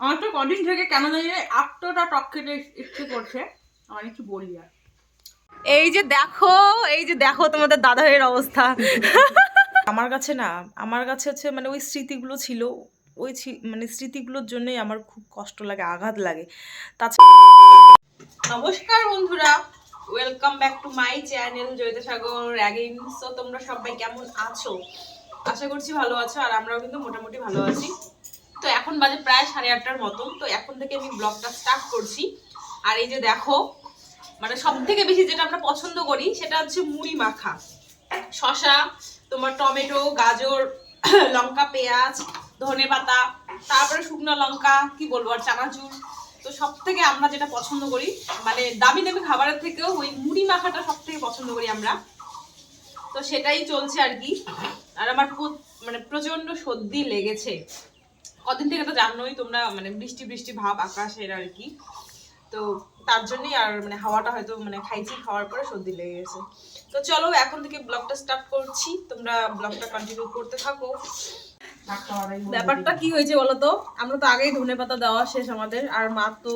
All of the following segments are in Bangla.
আমার তো কদিন থেকে কেন জানি না এতটা টক খেতে ইচ্ছে করছে। আমার একটু বলি আর। এই যে দেখো এই যে দেখো তোমাদের দাদা ভাইয়ের অবস্থা। আমার কাছে না আমার কাছে হচ্ছে মানে ওই স্মৃতিগুলো ছিল ওই মানে স্মৃতিগুলোর জন্যই আমার খুব কষ্ট লাগে আঘাত লাগে। তাছাড়া নমস্কার বন্ধুরা welcome back to my channel Joyita Sagar again so তোমরা সবাই কেমন আছো? আশা করছি ভালো আছো আর আমরাও কিন্তু মোটামুটি ভালো আছি। তো এখন বাজে প্রায় সাড়ে আটটার মতন তো এখন থেকে আমি ব্লগটা স্টার্ট করছি। আর এই যে দেখো মানে সব থেকে বেশি যেটা আমরা পছন্দ করি, সেটা হচ্ছে মুড়ি মাখা। শশা তোমার টমেটো, গাজর, লঙ্কা, পেঁয়াজ, ধনে পাতা, তারপরে শুকনো লঙ্কা, কি বলব, আর চানাচুর। তো সব থেকে আমরা যেটা পছন্দ করি মানে দামি দামি খাবারের থেকেও ওই মুড়ি মাখাটা সব থেকে পছন্দ করি আমরা। তো সেটাই চলছে আর কি। আর আমার মানে প্রচণ্ড সর্দি লেগেছে। কদিন থেকে তো জানোই তোমরা মানে বৃষ্টি বৃষ্টি ভাব, আকাশের আর কি। তো তার জন্যই আর মানে হাওয়াটা হয়তো মানে খাইছি খাওয়ার পরে সর্দি লেগে গেছে। তো চলো এখন থেকে ব্লগটা স্টার্ট করছি। তোমরা ব্লগটা কন্টিনিউ করতে থাকো। ব্যাপারটা কি হয়েছে বলো তো আমরা তো আগেই ধনে পাতা দেওয়া শেষ আমাদের। আর মা তো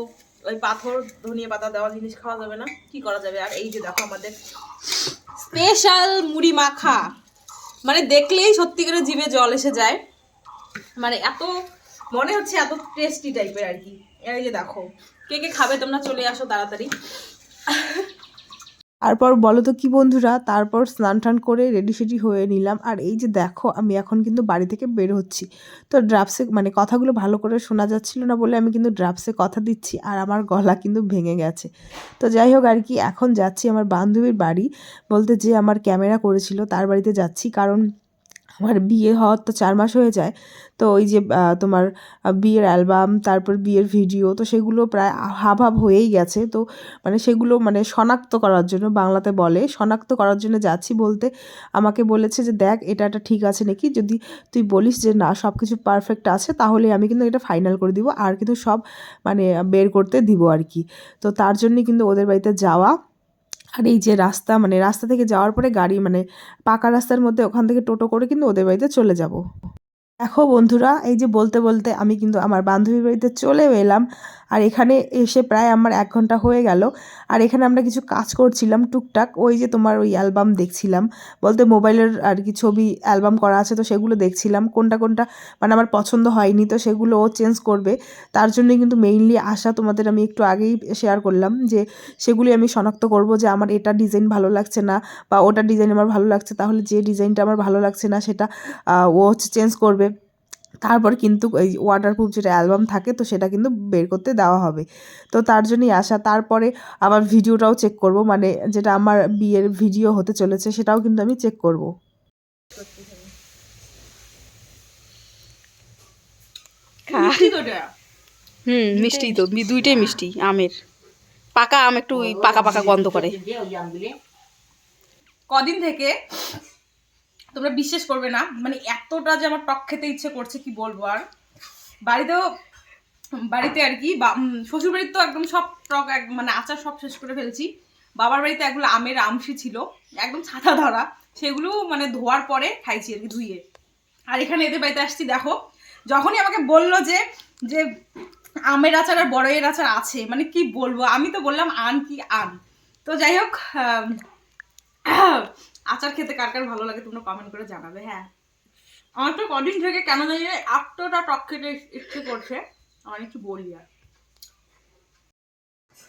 ওই পাথর, ধনিয়া পাতা দেওয়া জিনিস খাওয়া যাবে না। কি করা যাবে? আর এই যে দেখো আমাদের স্পেশাল মুড়ি মাখা। মানে দেখলেই সত্যি করে জিভে জল এসে যায়। মানে এত মনে হচ্ছে এত টেস্টি টাইপের আর কি। এই যে দেখো, কে কে খাবে তোমরা চলে আসো তাড়াতাড়ি। তারপর বলো তো কি বন্ধুরা, তারপর স্নান টান করে রেডি সেডি হয়ে নিলাম। আর এই যে দেখো, আমি এখন কিন্তু বাড়ি থেকে বের হচ্ছি। তো ড্রাফসে মানে কথাগুলো ভালো করে শোনা যাচ্ছিল না বলে আমি কিন্তু ড্রাফসে কথা দিচ্ছি আর আমার গলা কিন্তু ভেঙে গেছে। তো যাই হোক আর কি, এখন যাচ্ছি আমার বান্ধবীর বাড়ি। বলতে যে আমার ক্যামেরা করেছিল, তার বাড়িতে যাচ্ছি। কারণ আমার বিয়ে হওয়ার তো চার মাস হয়ে যায়। তো ওই যে তোমার বিয়ের অ্যালবাম তারপর বিয়ের ভিডিও তো সেগুলো প্রায় হাব হয়েই গেছে। তো মানে সেগুলো মানে শনাক্ত করার জন্য বাংলাতে বলে, শনাক্ত করার জন্য যাচ্ছি বলতে আমাকে বলেছে যে, দেখ, এটা এটা ঠিক আছে নাকি? যদি তুই বলিস যে, না সব কিছু পারফেক্ট আছে, তাহলে আমি কিন্তু এটা ফাইনাল করে দিব। আর কিন্তু সব মানে বের করতে দিব আর কি তো তার জন্যই কিন্তু ওদের বাড়িতে যাওয়া আর এই যে রাস্তা মানে রাস্তা থেকে যাওয়ার পরে গাড়ি মানে পাকা রাস্তার মধ্যে ওখান থেকে টোটো করে কিন্তু ওদের বাড়িতে চলে যাব। দেখো বন্ধুরা, এই যে বলতে বলতে আমি কিন্তু আমার বান্ধবীর বাড়িতে চলেও এলাম আর এখানে এসে প্রায় আমার এক ঘণ্টা হয়ে গেল। আর এখানে আমরা কিছু কাজ করছিলাম টুকটাক, ওই যে তোমার ওই অ্যালবাম দেখছিলাম। বলতে মোবাইলের আর কি ছবি, অ্যালবাম করা আছে তো সেগুলো দেখছিলাম। কোনটা কোনটা মানে আমার পছন্দ হয়নি তো সেগুলো ও চেঞ্জ করবে। তার জন্যই কিন্তু মেইনলি আসা তোমাদের আমি একটু আগেই শেয়ার করলাম যে সেগুলি আমি শনাক্ত করব যে আমার এটা ডিজাইন ভালো লাগছে না বা ওটা ডিজাইন আমার ভালো লাগছে, তাহলে যে ডিজাইনটা আমার ভালো লাগছে না সেটা ও চেঞ্জ করবে। তারপর কিন্তু এই ওয়াটারপ্রুফ যেটা অ্যালবাম থাকে তো সেটা কিন্তু বের করতে দেওয়া হবে। তো তার জন্যই আসা তারপরে আবার ভিডিওটাও চেক করব মানে যেটা আমার বিয়ের ভিডিও হতে চলেছে সেটাও কিন্তু আমি চেক করব। মিষ্টি তো এটা। হুম মিষ্টি তো দুইটাই মিষ্টি আমের। পাকা আম একটু পাকা পাকা গন্ধ করে। কদিন থেকে? তোমরা বিশ্বাস করবে না মানে এতটা যে আমার টক খেতে ইচ্ছে করছে, কি বলব আর? বাড়িতেও, বাড়িতে আর কি শ্বশুর বাড়ির তো একদম সব টক, এক মানে আচার সব শেষ করে ফেলছি। বাবার বাড়িতে এগুলো আমের আমসি ছিল, একদম ছাতা ধরা, সেগুলো মানে ধোয়ার পরে খাইছি আর কি ধুয়ে। আর এখানে এদের বাড়িতে আসছি, দেখো, যখনই আমাকে বলল যে যে আমের আচার আর বড়ইয়ের আচার আছে মানে কি বলব, আমি তো বললাম আন কি আন। তো যাই হোক আচার খেতে কার কার ভালো লাগে তোমরা কমেন্ট করে জানাবে হ্যাঁ। আমার তো কদিন থেকে কেন জানি এতটা টক খেতে ইচ্ছে করছে আমার একটু বলি আর।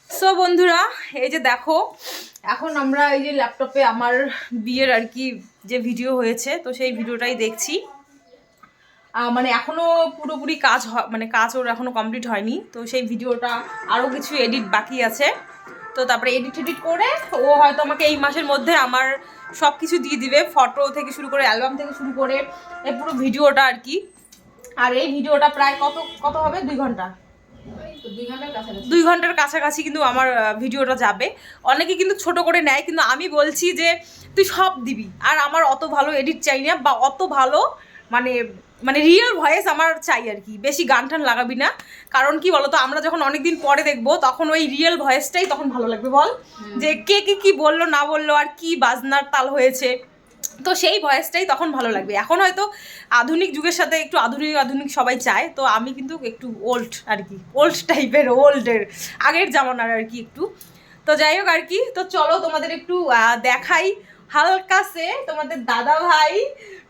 সো বন্ধুরা, এই যে দেখো, এখন আমরা এই যে ল্যাপটপে আমার বিয়ের আর কি যে ভিডিও হয়েছে, তো সেই ভিডিওটাই দেখছি। মানে এখনও পুরোপুরি কাজ মানে কাজ ওর এখনও কমপ্লিট হয়নি, তো সেই ভিডিওটা আরও কিছু এডিট বাকি আছে। তো তারপরে এডিট এডিট করে ও হয়তো আমাকে এই মাসের মধ্যে আমার সব কিছু দিয়ে দিবে ফটো থেকে শুরু করে অ্যালবাম থেকে শুরু করে পুরো ভিডিওটা আর কি। আর এই ভিডিওটা প্রায় কত কত হবে? দুই ঘণ্টা? দুই ঘণ্টার কাছাকাছি কিন্তু আমার ভিডিওটা যাবে। অনেকে কিন্তু ছোট করে নেয়, কিন্তু আমি বলছি যে, তুই সব দিবি। আর আমার অত ভালো এডিট চাই না, বা অত ভালো মানে মানে রিয়েল ভয়েস আমার চাই আর কি। বেশি গান টান লাগাবি না। কারণ কি বলতো আমরা যখন অনেকদিন পরে দেখব তখন ওই রিয়েল ভয়েসটাই তখন ভালো লাগবে বল। যে কে কে কি বলল না বলল আর কি বাজনার তাল হয়েছে। তো সেই ভয়েসটাই তখন ভালো লাগবে। এখন হয়তো আধুনিক যুগের সাথে একটু আধুনিক আধুনিক সবাই চায়। তো আমি কিন্তু একটু ওল্ড আর কি। ওল্ড টাইপের ওল্ডের আগের জামানার আর কি একটু। তো যাই হোক আর কি তো চলো তোমাদের একটু দেখাই। হালকা সে তোমাদের দাদা ভাই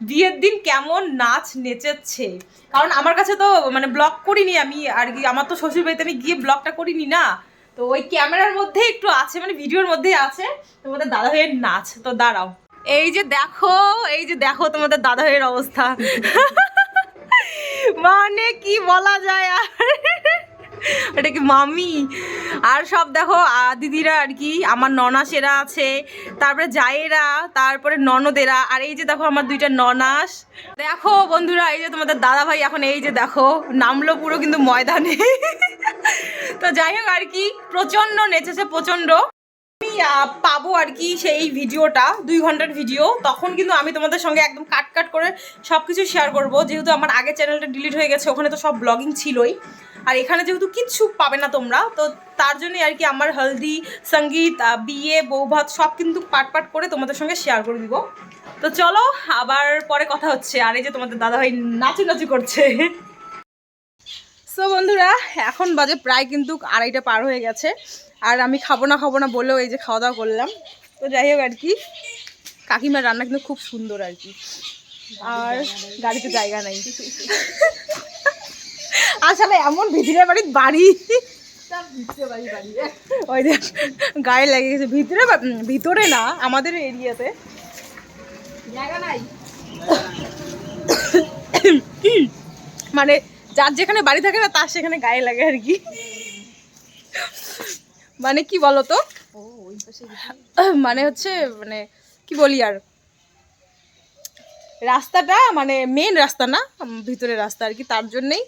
বিয়ের দিন কেমন নাচ নেচেছে। কারণ আমার কাছে তো মানে ব্লগ করিনি আমি, আর কি আমার তো শ্বশুর বাড়িতে আমি গিয়ে ব্লগটা করিনি না। তো ওই ক্যামেরার মধ্যে একটু আছে মানে ভিডিওর মধ্যেই আছে, তোমাদের দাদা ভাইয়ের নাচ। তো দাঁড়াও। এই যে দেখো, এই যে দেখো তোমাদের দাদা ভাইয়ের অবস্থা। মানে কি বলা যায় আর? এটা কি মামি? আর সব দেখো দিদিরা আর কি, আমার ননাসেরা আছে, তারপরে জায়েরা, তারপরে ননদেরা, আর এই যে দেখো আমার দুইটা ননাস। দেখো বন্ধুরা, এই যে তোমাদের দাদা ভাই এখন এই যে দেখো, নামলো পুরো কিন্তু ময়দানে। তো যাই হোক আর কি, প্রচণ্ড নেচেছে, প্রচণ্ড। আমি পাবো আর কি সেই ভিডিওটা, দুই ঘণ্টার ভিডিও। তখন কিন্তু আমি তোমাদের সঙ্গে একদম কাট কাট করে সব কিছু শেয়ার করব। যেহেতু আমার আগের চ্যানেলটা ডিলিট হয়ে গেছে, ওখানে তো সব ব্লগিং ছিলই। আর এখানে যেহেতু কিচ্ছু পাবে না তোমরা, তো তার জন্যই আর কি আমার হলদি, সংগীত বিয়ে, বৌভাত সব কিন্তু পাট পাট করে তোমাদের সঙ্গে শেয়ার করে দিব। তো চলো, আবার পরে কথা হচ্ছে। আর এই যে তোমাদের দাদাভাই নাচু নাচু করছে। সো বন্ধুরা, এখন বাজে প্রায় কিন্তু আড়াইটা পার হয়ে গেছে। আর আমি খাব না খাব না বলেও এই যে খাওয়া দাওয়া করলাম। তো যাই হোক আর কি, কাকিমার রান্না কিন্তু খুব সুন্দর আর কি। আর গাড়িতে জায়গা নাই। আসলে এমন ভিতরে বাড়ির বাড়ি। ওই যে গায়ে লেগে গেছে। ভিতরে ভিতরে না আমাদের এরিয়াতে। মানে যার যেখানে বাড়ি থাকে না তার সেখানে গায়ে লাগে আর কি। মানে কি বলতো? মানে হচ্ছে মানে কি বলি আর? রাস্তাটা মানে মেন রাস্তা না ভিতরে রাস্তা আর কি তার জন্যই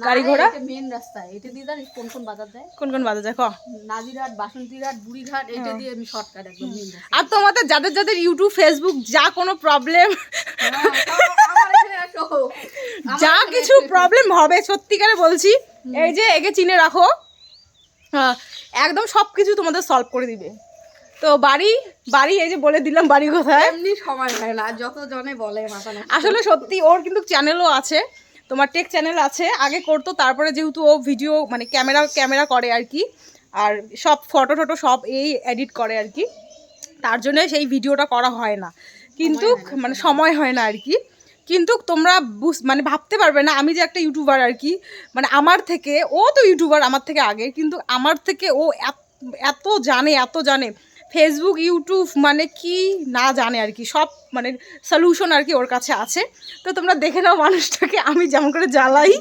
গাড়ি ঘোড়া মেন রাস্তা এটা দিয়ে জানিস কোন কোন বাজার দেয় কোন কোন বাজে দেখো নাজিরহাট বাসন্তীরহাট বুড়িঘাট এটা হ্যাঁ। দিয়ে আমি শর্টকাট একদম মেন আর তোমাদের যাদের যাদের ইউটিউব ফেসবুক যা কোনো প্রবলেম আসো যা কিছু প্রবলেম হবে সত্যিকারে বলছি এই যে একে চিনে রাখো হ্যাঁ, একদম সব কিছু তোমাদের সলভ করে দিবে। তো বাড়ি বাড়ি এই যে বলে দিলাম বাড়ি কোথায়। এমনি সময় হয় না যত জনে বলে আসলে সত্যি ওর কিন্তু চ্যানেলও আছে তোমার টেক চ্যানেল আছে আগে করতো তারপরে যেহেতু ও ভিডিও মানে ক্যামেরা ক্যামেরা করে আর কি আর সব ফটো টটো সব এই এডিট করে আর কি তার জন্য সেই ভিডিওটা করা হয় না। কিন্তু মানে সময় হয় না আর কি কিন্তু তোমরা বুঝ মানে ভাবতে পারবে না আমি যে একটা ইউটিউবার আর কি মানে আমার থেকে ও তো ইউটিউবার আমার থেকে আগে কিন্তু আমার থেকে ও এত- এত জানে এত জানে ফেসবুক ইউটিউব মানে কি না জানে আর কি, সব মানে সলিউশন আর কি ওর কাছে আছে। তো তোমরা দেখে নাও মানুষটাকে, আমি যেমন করে জ্বালাই।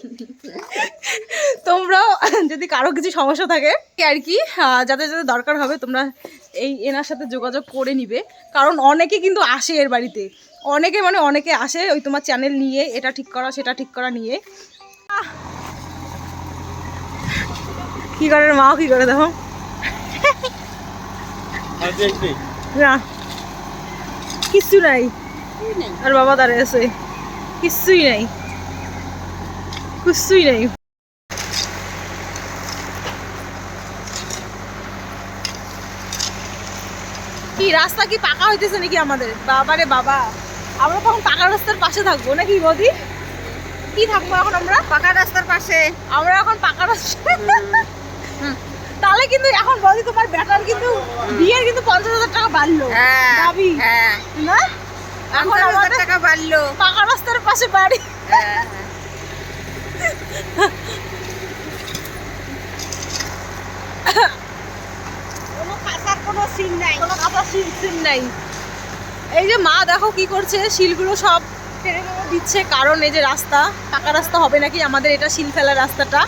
তোমরাও যদি কারও কিছু সমস্যা থাকে আর কি যাদের যাদের দরকার হবে, তোমরা এই এনার সাথে যোগাযোগ করে নিবে। কারণ অনেকে কিন্তু আসে এর বাড়িতে। অনেকে মানে অনেকে আসে ওই তোমার চ্যানেল নিয়ে, এটা ঠিক করা, সেটা ঠিক করা নিয়ে! কি করে মাও কি করে দেখো? না। কিচ্ছু নাই। আর বাবা দাঁড়িয়ে আছে। কিচ্ছুই নাই। কিচ্ছুই নাই। কি রাস্তা কি পাকা হইতেছে নাকি আমাদের? বাবারে বাবা। আমরা তখন পাকা রাস্তার পাশে থাকব নাকি বদি? কি থাকব এখন আমরা? পাকা রাস্তার পাশে। আমরা এখন পাকা রাস্তা তোমার ব্যাটার কিন্তু বিয়ের কিন্তু পঞ্চাশ হাজার টাকা বাড়লো। হ্যাঁ দাবি। হ্যাঁ। না? এখন হাজার টাকা বাড়লো। পাকা রাস্তার পাশে বাড়ি। কোনো কাঁচার কোনো সিন নাই। কোনো কাঁচা সিন সিন নাই। এই যে মা দেখো কি করছে শিলগুলো সব টেনে দিচ্ছে। কারণ এই যে রাস্তা পাকা রাস্তা হবে নাকি? আমাদের এটা শিল ফেলার রাস্তাটা।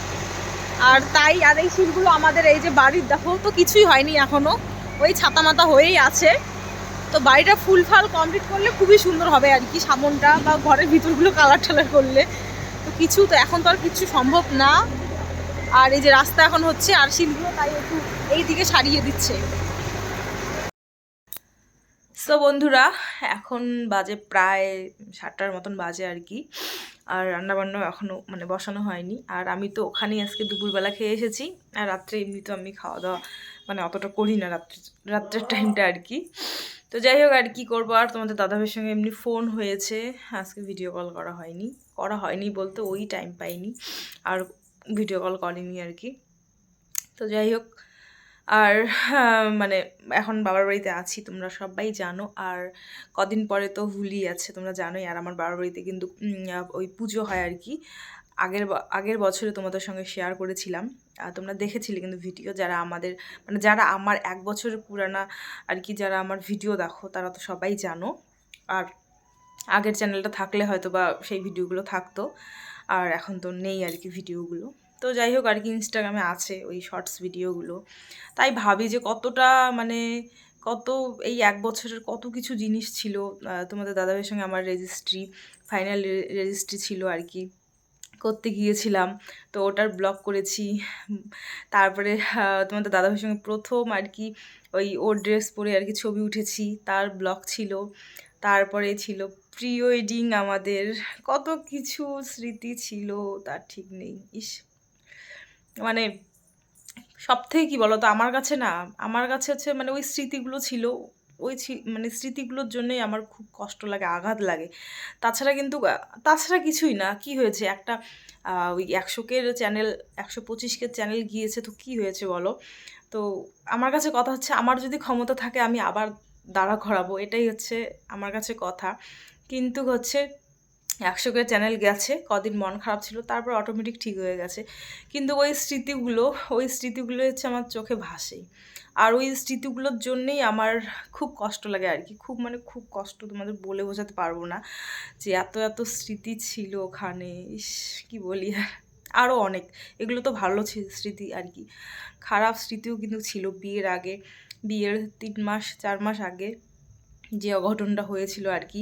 আর তাই, আর এই শিলগুলো আমাদের এই যে বাড়ির দেখো, তো কিছুই হয়নি এখনও। ওই ছাতা মাতা হয়েই আছে। তো বাড়িটা ফুল ফাল কমপ্লিট করলে খুবই সুন্দর হবে আর কি, সামনটা বা ঘরের ভিতরগুলো কালার টালার করলে। তো কিছু তো এখন তো আর কিছু সম্ভব না। আর এই যে রাস্তা এখন হচ্ছে, আর শিলগুলো তাই একটু এই দিকে সারিয়ে দিচ্ছে। সো বন্ধুরা, এখন বাজে প্রায় সাতটার মতন বাজে আর কি। আর রান্নাবান্না এখনও মানে বসানো হয়নি। আর আমি তো ওখানেই আজকে দুপুরবেলা খেয়ে এসেছি। আর রাত্রে এমনি তো আমি খাওয়া দাওয়া মানে অতটা করি না রাত্রে, রাত্রের টাইমটা আর কি। তো যাই হোক, আর কি করব? আর তোমাদের দাদাভাইয়ের সঙ্গে এমনি ফোন হয়েছে। আজকে ভিডিও কল করা হয়নি। করা হয়নি বলতে ওই টাইম পাইনি। আর ভিডিও কল করেনি আর কি। তো যাই হোক আর হ্যাঁ, মানে এখন বাবার বাড়িতে আছি তোমরা সবাই জানো। আর কদিন পরে তো হুলি আছে তোমরা জানোই। আর আমার বাবার বাড়িতে কিন্তু ওই পুজো হয় আর কি। আগের আগের বছরে তোমাদের সঙ্গে শেয়ার করেছিলাম। আর তোমরা দেখেছিলে কিন্তু ভিডিও যারা আমাদের মানে যারা আমার এক বছরের পুরানা আর কি যারা আমার ভিডিও দেখো তারা তো সবাই জানো। আর আগের চ্যানেলটা থাকলে হয়তো বা সেই ভিডিওগুলো থাকতো। আর এখন তো নেই আর কি ভিডিওগুলো তো যাই হোক আর কি ইনস্টাগ্রামে আছে ওই শর্টস ভিডিওগুলো তাই ভাবি যে কতটা মানে কত এই এক বছরের কত কিছু জিনিস ছিল তোমাদের দাদাভাইয়ের সঙ্গে আমার রেজিস্ট্রি ফাইনাল রেজিস্ট্রি ছিল আর কি। করতে গিয়েছিলাম, তো ওটার ব্লগ করেছি। তারপরে তোমাদের দাদাভাইয়ের সঙ্গে প্রথম আর কি ওই ওর ড্রেস পরে আর কি ছবি উঠেছি, তার ব্লগ ছিল। তারপরে ছিল প্রি ওয়েডিং আমাদের, কত কিছু স্মৃতি ছিল, তার ঠিক নেই। ইস মানে সব থেকে কী বলো তো আমার কাছে না, আমার কাছে হচ্ছে মানে ওই স্মৃতিগুলো ছিল, ওই মানে স্মৃতিগুলোর জন্যই আমার খুব কষ্ট লাগে, আঘাত লাগে। তাছাড়া কিন্তু, তাছাড়া কিছুই না, কি হয়েছে? একটা ওই একশোকের চ্যানেল একশো পঁচিশকের চ্যানেল গিয়েছে, তো কি হয়েছে বলো? তো আমার কাছে কথা হচ্ছে, আমার যদি ক্ষমতা থাকে আমি আবার দাঁড়া করাবো এটাই হচ্ছে আমার কাছে কথা। কিন্তু হচ্ছে একশোকে চ্যানেল গেছে, কদিন মন খারাপ ছিল, তারপর অটোমেটিক ঠিক হয়ে গেছে। কিন্তু ওই স্মৃতিগুলো ওই স্মৃতিগুলো হচ্ছে আমার চোখে ভাসে আর ওই স্মৃতিগুলোর জন্যেই আমার খুব কষ্ট লাগে আর কি। খুব মানে খুব কষ্ট তোমাদের বলে বোঝাতে পারব না যে এত এত স্মৃতি ছিল ওখানে। ইস, কী বলি? আর আরও অনেক। এগুলো তো ভালো স্মৃতি আর কি। খারাপ স্মৃতিও কিন্তু ছিল বিয়ের আগে। বিয়ের তিন মাস, চার মাস আগে যে অঘটনটা হয়েছিল আর কি।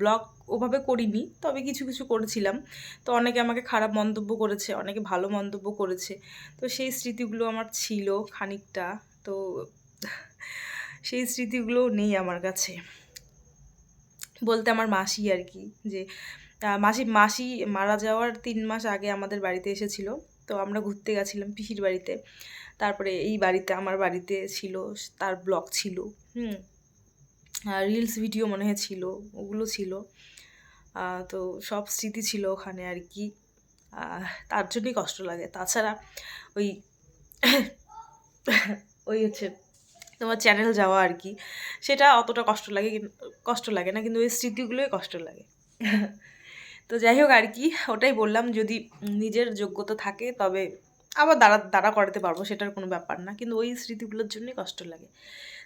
ব্লগ ওভাবে করিনি, তবে কিছু কিছু করেছিলাম। তো অনেকে আমাকে খারাপ মন্তব্য করেছে, অনেকে ভালো মন্তব্য করেছে। তো সেই স্মৃতিগুলো আমার ছিল খানিকটা, তো সেই স্মৃতিগুলো নেই আমার কাছে। বলতে আমার মাসি আর কি, যে মাসি মাসি মারা যাওয়ার তিন মাস আগে আমাদের বাড়িতে এসেছিল। তো আমরা ঘুরতে গেছিলাম পিসির বাড়িতে। তারপরে এই বাড়িতে, আমার বাড়িতে ছিল, তার ব্লগ ছিল। হুম রিলস ভিডিও মনে হয় ছিল, ওগুলো ছিল। তো সব স্মৃতি ছিল ওখানে আর কি। তার জন্যই কষ্ট লাগে। তাছাড়া ওই ওই হচ্ছে তোমার চ্যানেল যাওয়া আর কি, সেটা অতটা কষ্ট লাগে কষ্ট লাগে না, কিন্তু ওই স্মৃতিগুলোই কষ্ট লাগে। তো যাই হোক আর কি, ওটাই বললাম, যদি নিজের যোগ্যতা থাকে, তবে আবার দাঁড়া দাঁড়া করাতে পারব, সেটার কোনো ব্যাপার না। কিন্তু ওই স্মৃতিগুলোর জন্যই কষ্ট লাগে।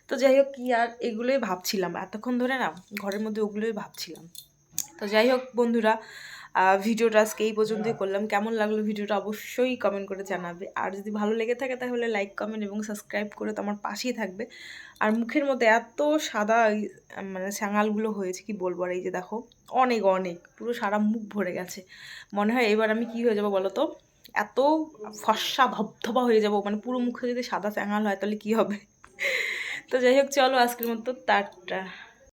তো যাই হোক, কি আর এগুলোই ভাবছিলাম। এতক্ষণ ধরে না ঘরের মধ্যে ওগুলোই ভাবছিলাম। তো যাই হোক বন্ধুরা ভিডিওটা আজকে এই পর্যন্তই করলাম। কেমন লাগল ভিডিওটা অবশ্যই কমেন্ট করে জানাবে। আর যদি ভালো লেগে থাকে তাহলে লাইক কমেন্ট এবং সাবস্ক্রাইব করে তো আমার পাশেই থাকবে। আর মুখের মধ্যে এত সাদা মানে স্যাঙালগুলো হয়েছে, কি বলব আর এই যে দেখো, অনেক অনেক, পুরো সারা মুখ ভরে গেছে। মনে হয় এবার আমি কি হয়ে যাব বলো তো? এত ফর্সা ধবধবা হয়ে যাব মানে পুরো মুখে যদি সাদা স্যাঙাল হয় তাহলে কি হবে? তো যাই হোক চলো আজকের মতো টাটা।